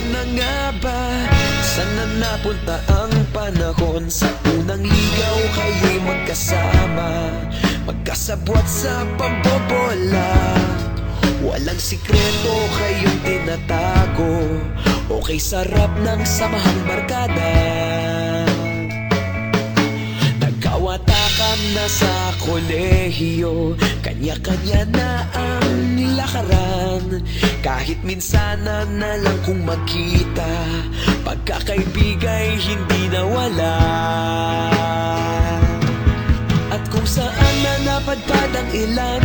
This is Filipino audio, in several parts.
sana nga ba Sana napunta ang panahon? Sa unang ligaw kayo'y magkasama Magkasabwat sa pambobola. Walang sikreto kayong tinatago Okay sarap ng samahang barkada Nagkawatakan na sa kolehiyo Kanya-kanya na ang lakaran. Kahit minsan na na lang kung magkita Pagkakaibigay hindi nawala. At kung saan na napadpad ang ilan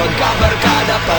magkaibigan Magkabarkada pa